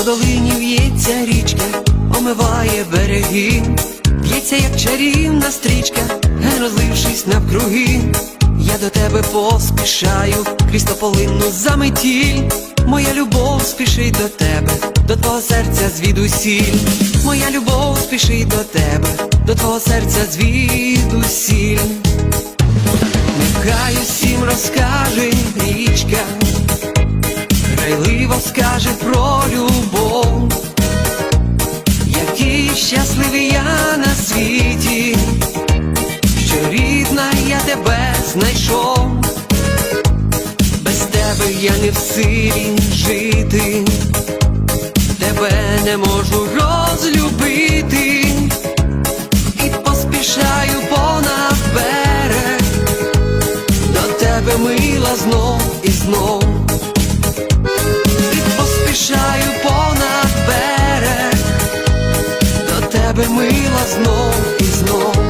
по долині в'ється річка, омиває береги, б'ється, як чарівна стрічка, розлившись навкруги. Я до тебе поспішаю, крізь тополинну заметіль. Моя любов спішить до тебе, до твого серця звідусіль. Моя любов спішить до тебе, до твого серця звідусіль. Нехай усім розкаже річка, грайливо скаже про любов, знайшов, без тебе я не в силі жити, тебе не можу розлюбити, і поспішаю понад берег. До тебе мила знов і знов, і поспішаю понад берег, до тебе мила знов і знов.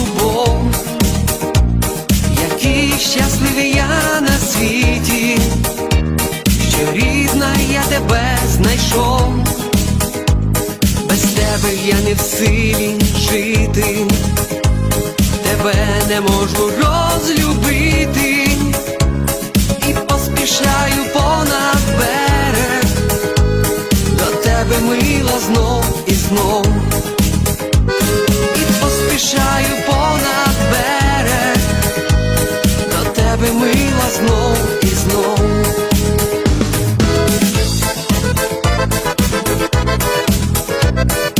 я не в силі жити, тебе не можу розлюбити, і поспішаю понад берег, до тебе мила знов і знов.